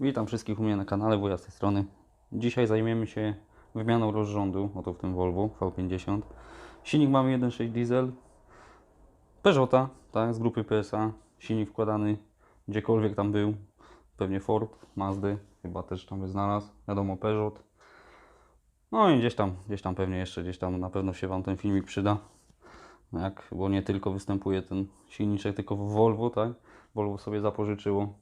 Witam wszystkich u mnie na kanale, wuja z tej strony. Dzisiaj zajmiemy się wymianą rozrządu, oto w tym Volvo V50. Silnik mamy 1.6 diesel, Peugeota, tak, z grupy PSA. Silnik wkładany gdziekolwiek tam był, pewnie Ford, Mazdy, chyba też tam by znalazł, wiadomo Peugeot. No i gdzieś tam, gdzieś tam pewnie jeszcze, gdzieś tam na pewno się Wam ten filmik przyda. Jak, bo nie tylko występuje ten silniczek, tylko w Volvo, tak? Volvo sobie zapożyczyło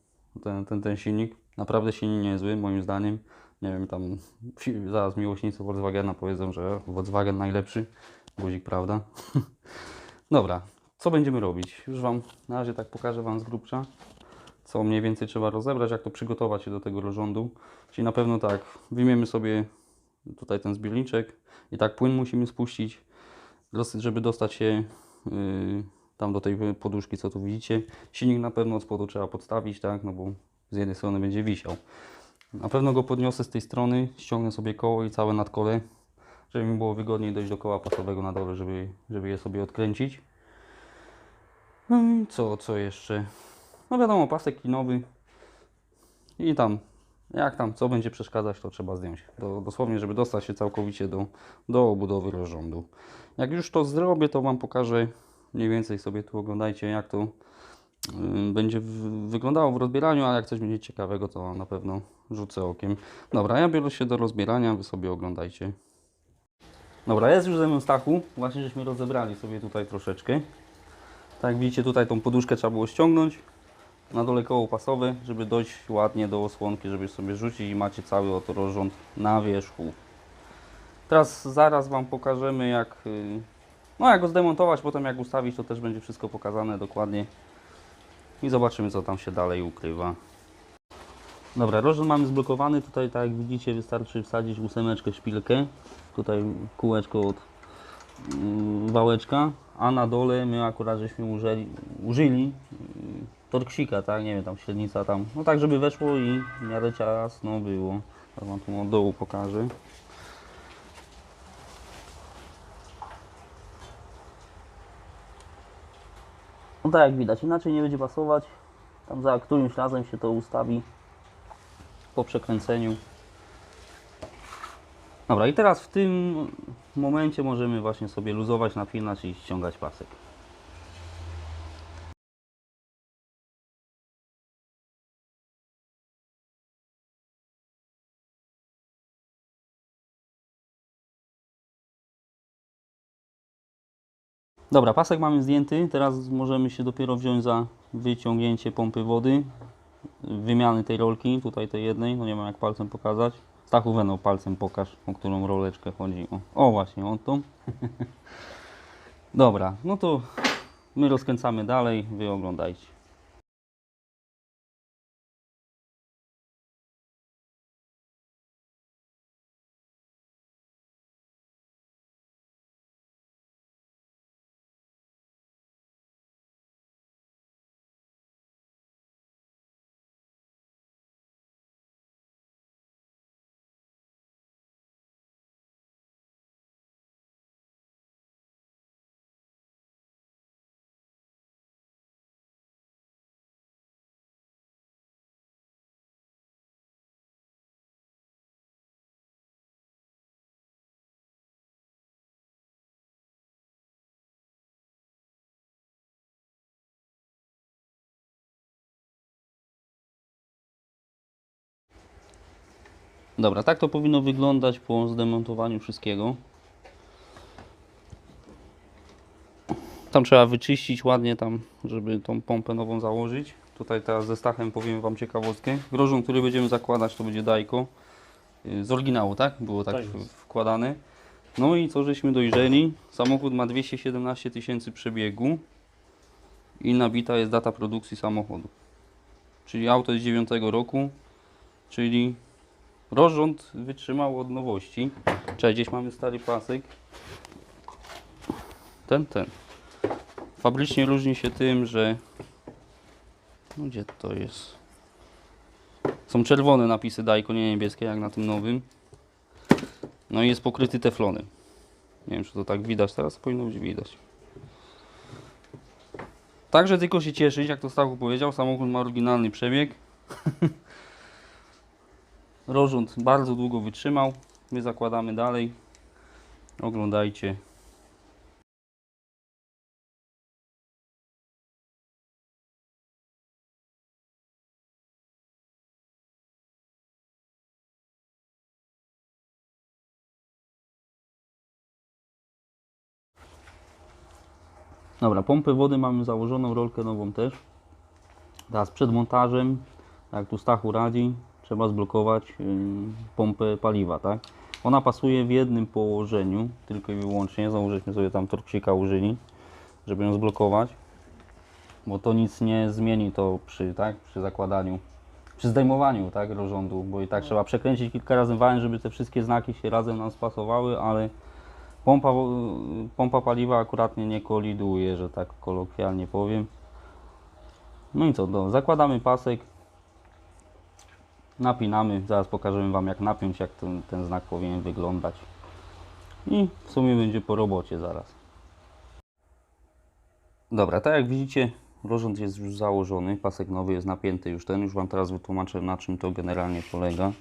ten, ten, ten silnik. Naprawdę silnik niezły, moim zdaniem. Nie wiem, tam zaraz miłośnicy Volkswagena powiedzą, że Volkswagen najlepszy. Guzik, prawda? Dobra, co będziemy robić? Już Wam na razie tak pokażę Wam z grubsza, co mniej więcej trzeba rozebrać, jak to przygotować się do tego rozrządu. Czyli na pewno tak, wyjmiemy sobie tutaj ten zbiorniczek i tak płyn musimy spuścić, żeby dostać się yy, tam do tej poduszki, co tu widzicie. Silnik na pewno od spodu trzeba podstawić, tak, no bo z jednej strony będzie wisiał. Na pewno go podniosę z tej strony, ściągnę sobie koło i całe nadkole, żeby mi było wygodniej dojść do koła pasowego na dole, żeby, żeby je sobie odkręcić. No i co, co jeszcze? No wiadomo, pasek kinowy i tam, jak tam, co będzie przeszkadzać, to trzeba zdjąć. Do, dosłownie, żeby dostać się całkowicie do, do obudowy rozrządu. Jak już to zrobię, to Wam pokażę mniej więcej sobie tu oglądajcie, jak to będzie wyglądało w rozbieraniu, a jak coś będzie ciekawego, to na pewno rzucę okiem. Dobra, ja biorę się do rozbierania, Wy sobie oglądajcie. Dobra, jest już ze mną Stachu. Właśnie żeśmy rozebrali sobie tutaj troszeczkę. Tak widzicie, tutaj tą poduszkę trzeba było ściągnąć. Na dole koło pasowe, żeby dojść ładnie do osłonki, żeby sobie rzucić i macie cały oto rozrząd na wierzchu. Teraz zaraz Wam pokażemy jak, y, no jak go zdemontować, potem jak ustawić, to też będzie wszystko pokazane dokładnie. I zobaczymy co tam się dalej ukrywa. Dobra, rozrząd mamy zblokowany. Tutaj tak jak widzicie wystarczy wsadzić ósemeczkę szpilkę. Tutaj kółeczko od mm, wałeczka, a na dole my akurat żeśmy użyli, użyli mm, torksika, tak, nie wiem, tam średnica tam, no tak żeby weszło i w miarę ciasno było. Teraz wam tu od dołu pokażę. No tak jak widać, inaczej nie będzie pasować. Tam za którymś razem się to ustawi po przekręceniu. Dobra, i teraz w tym momencie możemy właśnie sobie luzować, napinać i ściągać pasek. Dobra, pasek mamy zdjęty. Teraz możemy się dopiero wziąć za wyciągnięcie pompy wody, wymiany tej rolki, tutaj tej jednej, no nie mam jak palcem pokazać. Stachu Weno, palcem pokaż, o którą roleczkę chodzi. O, o właśnie, o tą. Dobra, no to my rozkręcamy dalej, wy oglądajcie. Dobra, tak to powinno wyglądać po zdemontowaniu wszystkiego. Tam trzeba wyczyścić ładnie tam, żeby tą pompę nową założyć. Tutaj teraz ze Stachem powiem Wam ciekawostkę. Grożą, który będziemy zakładać, to będzie Dajko. Y, Z oryginału, tak? Było tak, Tak wkładane. No i co żeśmy dojrzeli? Samochód ma 217 tysięcy przebiegu i nabita jest data produkcji samochodu. Czyli auto jest 9 roku, czyli Rozrząd wytrzymał od nowości. Cześć, gdzieś mamy stary pasek. Ten, ten. Fabrycznie różni się tym, że... No gdzie to jest? Są czerwone napisy Dajko, nie niebieskie jak na tym nowym. No i jest pokryty teflonem. Nie wiem, czy to tak widać teraz, powinno być widać. Także tylko się cieszyć, jak to Stachu powiedział, samochód ma oryginalny przebieg. Rozrząd bardzo długo wytrzymał. My zakładamy dalej. Oglądajcie. Dobra, pompę wody mamy założoną, rolkę nową też. Teraz przed montażem, jak tu Stachu radzi, trzeba zblokować yy, pompę paliwa, tak? Ona pasuje w jednym położeniu, tylko i wyłącznie. Założyliśmy sobie tam torksika użyli, żeby ją zblokować. Bo to nic nie zmieni to przy, tak, przy zakładaniu, przy zdejmowaniu tak, rozrządu, bo i tak trzeba przekręcić kilka razy wałem, żeby te wszystkie znaki się razem nam spasowały, ale pompa, pompa paliwa akuratnie nie koliduje, że tak kolokwialnie powiem. No i co, do, zakładamy pasek, napinamy, zaraz pokażemy Wam jak napiąć, jak ten, ten znak powinien wyglądać. I w sumie będzie po robocie zaraz. Dobra, tak jak widzicie, rozrząd jest już założony, pasek nowy jest napięty już ten, już Wam teraz wytłumaczę na czym to generalnie polega.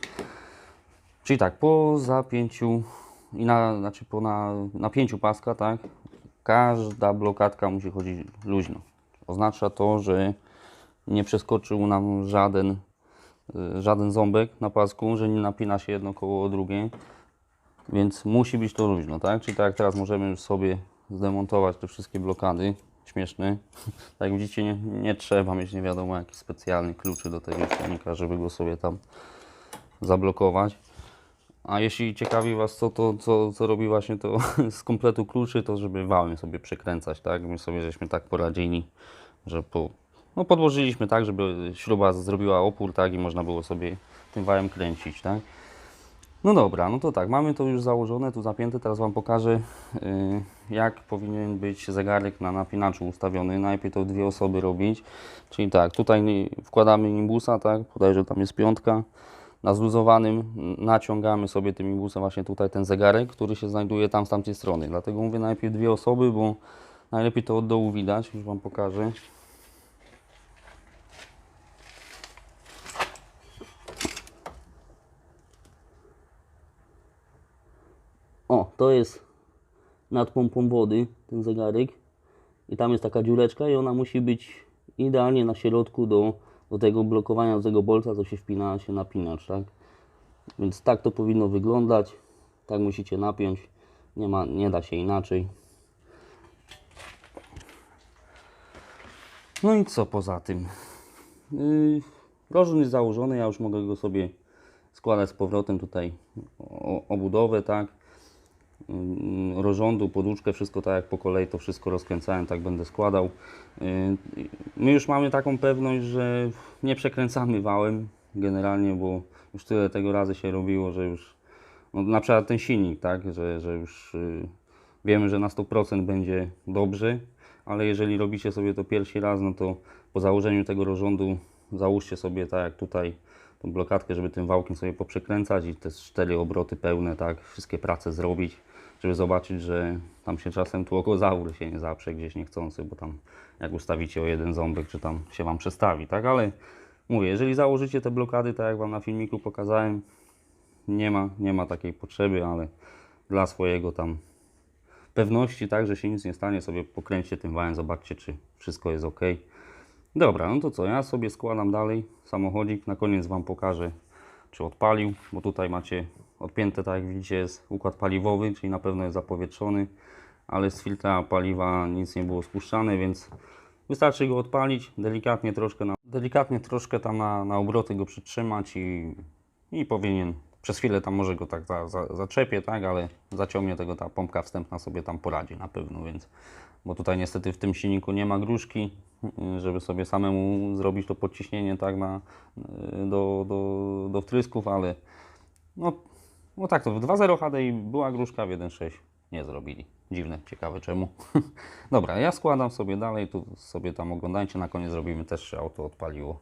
Czyli tak, po zapięciu i na, znaczy po na, napięciu paska, tak, każda blokadka musi chodzić luźno. Oznacza to, że nie przeskoczył nam żaden, żaden ząbek na pasku, że nie napina się jedno koło o drugie, więc musi być to luźno, tak? Czyli tak jak teraz możemy już sobie zdemontować te wszystkie blokady śmieszne. Tak jak widzicie, nie, nie trzeba mieć nie wiadomo jakich specjalnych kluczy do tego silnika, żeby go sobie tam zablokować. A jeśli ciekawi Was, co, to, co, co robi właśnie to z kompletu kluczy, to żeby wałem sobie przekręcać, tak? My sobie żeśmy tak poradzili, że po, no podłożyliśmy tak, żeby śruba zrobiła opór, tak? I można było sobie tym wałem kręcić, tak? No dobra, no to tak, mamy to już założone, tu zapięte, teraz Wam pokażę yy, jak powinien być zegarek na napinaczu ustawiony. Najpierw to dwie osoby robić, czyli tak, tutaj wkładamy nimbusa, tak, bodajże tam jest piątka, na zluzowanym naciągamy sobie tym imbusem właśnie tutaj ten zegarek, który się znajduje tam z tamtej strony. Dlatego mówię najpierw dwie osoby, bo najlepiej to od dołu widać, już Wam pokażę. To jest nad pompą wody, ten zegarek. I tam jest taka dziureczka i ona musi być idealnie na środku do, do tego blokowania, do tego bolca, co się wpina się napinacz, tak? Więc tak to powinno wyglądać. Tak musicie napiąć. Nie, ma, nie da się inaczej. No i co poza tym? Yy, rozrzut jest założony, ja już mogę go sobie składać z powrotem tutaj o, obudowę, tak? Yy, rozrządu, poduszkę, wszystko tak jak po kolei to wszystko rozkręcałem, tak będę składał. Yy, My już mamy taką pewność, że nie przekręcamy wałem generalnie, bo już tyle tego razy się robiło, że już no, na przykład ten silnik, tak, że, że już yy, wiemy, że na 100% będzie dobrze, ale jeżeli robicie sobie to pierwszy raz, no to po założeniu tego rozrządu załóżcie sobie tak jak tutaj tą blokadkę, żeby tym wałkiem sobie poprzekręcać i te cztery obroty pełne, tak, wszystkie prace zrobić, żeby zobaczyć, że tam się czasem tłokozaur się nie zaprze gdzieś niechcący, bo tam jak ustawicie o jeden ząbek, czy tam się Wam przestawi, tak, ale mówię, jeżeli założycie te blokady, tak jak Wam na filmiku pokazałem, nie ma, nie ma takiej potrzeby, ale dla swojego tam pewności, tak, że się nic nie stanie, sobie pokręćcie tym wałem, zobaczcie, czy wszystko jest ok. Dobra, no to co, ja sobie składam dalej samochodzik, na koniec Wam pokażę, czy odpalił, bo tutaj macie odpięte, tak jak widzicie, jest układ paliwowy, czyli na pewno jest zapowietrzony, ale z filtra paliwa nic nie było spuszczane, więc wystarczy go odpalić, delikatnie troszkę, na, delikatnie troszkę tam na, na obroty go przytrzymać i, i powinien, przez chwilę tam może go tak za, za, tak, ale zaciągnie tego ta pompka wstępna sobie tam poradzi na pewno, więc bo tutaj niestety w tym silniku nie ma gruszki, żeby sobie samemu zrobić to podciśnienie tak na, do, do, do wtrysków, ale no, no tak to w 2.0 HDI była gruszka, w 1.6 nie zrobili. Dziwne, ciekawe czemu. Dobra, ja składam sobie dalej, tu sobie tam oglądajcie, na koniec zrobimy też, czy auto odpaliło.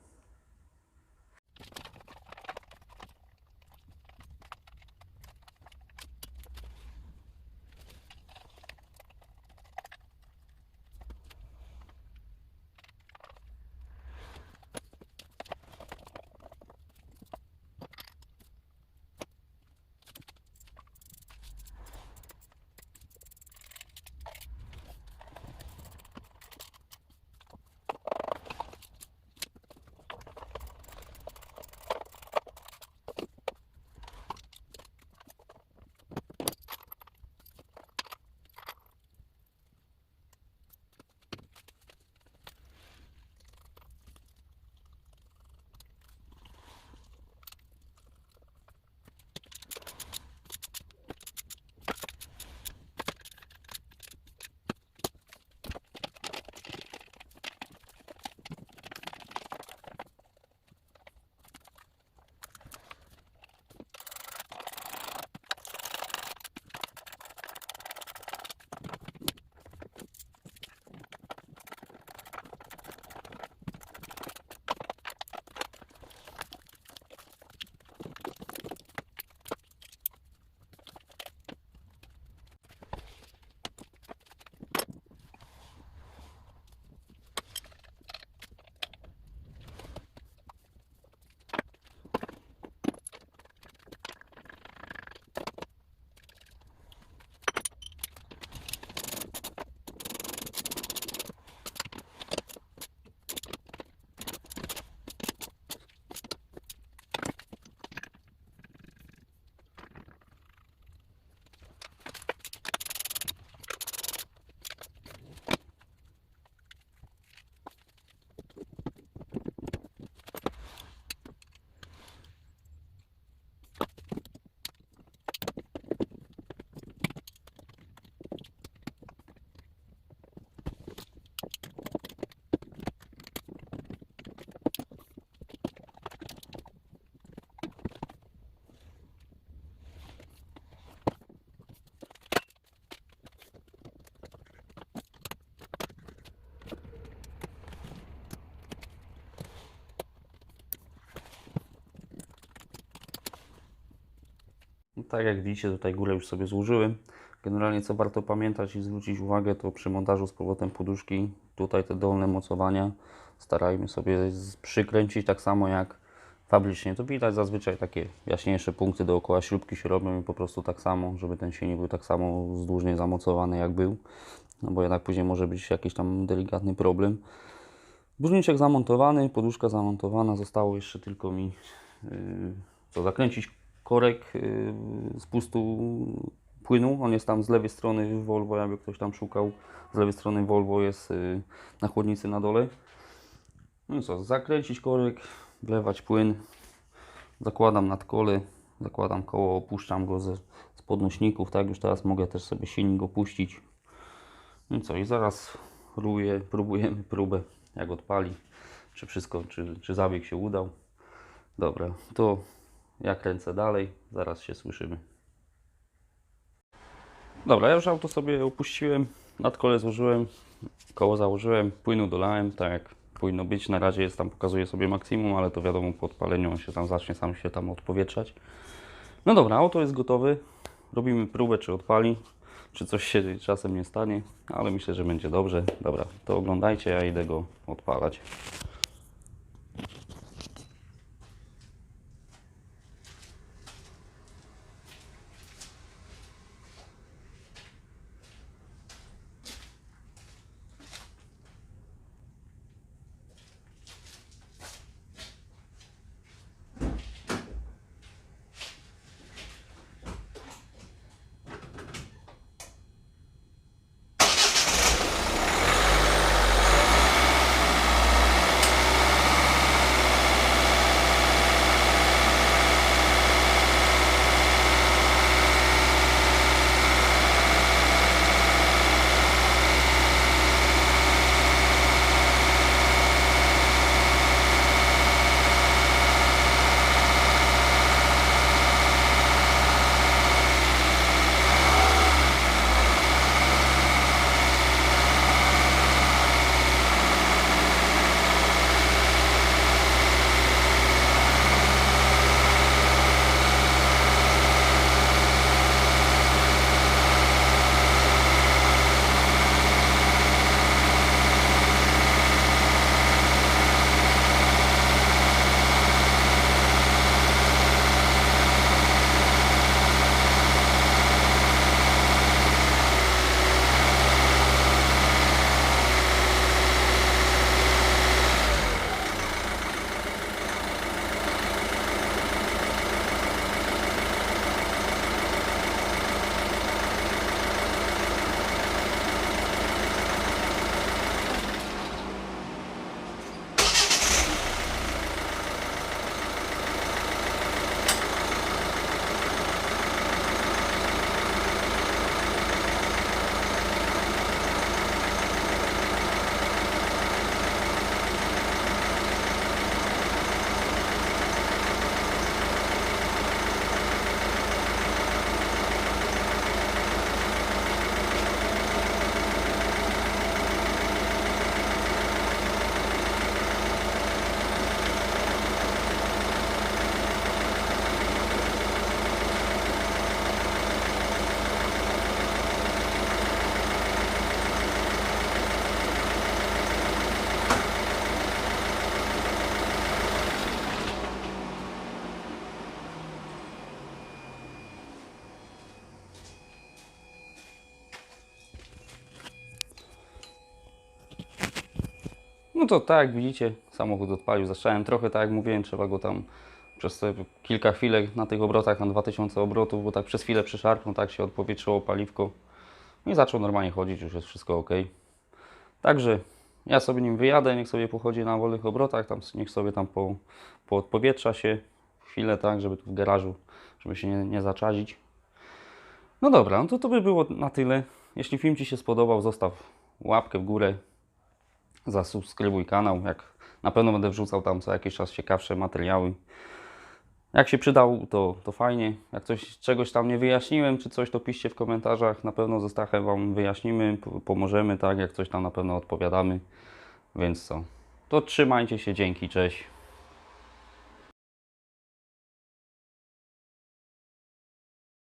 Tak jak widzicie, tutaj górę już sobie złożyłem. Generalnie co warto pamiętać i zwrócić uwagę, to przy montażu z powrotem poduszki, tutaj te dolne mocowania starajmy sobie przykręcić tak samo jak fabrycznie. To widać zazwyczaj takie jaśniejsze punkty dookoła śrubki się robią i po prostu tak samo, żeby ten silnik był tak samo wzdłużnie zamocowany jak był. No bo jednak później może być jakiś tam delikatny problem. Bóżniczek zamontowany, poduszka zamontowana, zostało jeszcze tylko mi yy, co, zakręcić korek yy, z pustu płynu. On jest tam z lewej strony Volvo, jakby ktoś tam szukał. Z lewej strony Volvo jest yy, na chłodnicy na dole. No i co, zakręcić korek, wlewać płyn, zakładam nad kole, zakładam koło, opuszczam go ze, z podnośników, tak już teraz mogę też sobie silnik opuścić. No i co, i zaraz próbuję, próbujemy próbę, jak odpali, czy wszystko, czy, czy zabieg się udał. Dobra, to ja kręcę dalej, zaraz się słyszymy. Dobra, ja już auto sobie opuściłem, nad kole złożyłem, koło założyłem, płynu dolałem, tak jak powinno być. Na razie jest tam, pokazuje sobie maksimum, ale to wiadomo, po odpaleniu on się tam zacznie sam się tam odpowietrzać. No dobra, auto jest gotowe. Robimy próbę, czy odpali, czy coś się czasem nie stanie, ale myślę, że będzie dobrze. Dobra, to oglądajcie, ja idę go odpalać. No to tak, widzicie, samochód odpalił. Zacząłem trochę, tak jak mówiłem, trzeba go tam przez te kilka chwilek na tych obrotach, na 2000 obrotów, bo tak przez chwilę przyszarpnął, tak się odpowietrzyło paliwko. No i zaczął normalnie chodzić, już jest wszystko ok. Także ja sobie nim wyjadę, niech sobie pochodzi na wolnych obrotach, tam, niech sobie tam po, po odpowietrza się chwilę, tak, żeby tu w garażu, żeby się nie, nie zaczadzić. No dobra, no to to by było na tyle. Jeśli film Ci się spodobał, zostaw łapkę w górę, zasubskrybuj kanał. Jak na pewno będę wrzucał tam co jakiś czas ciekawsze materiały. Jak się przydał, to, to fajnie. Jak coś, czegoś tam nie wyjaśniłem, czy coś, to piszcie w komentarzach. Na pewno ze Stachem Wam wyjaśnimy, pomożemy, tak? Jak coś tam na pewno odpowiadamy. Więc co? To trzymajcie się, dzięki, cześć.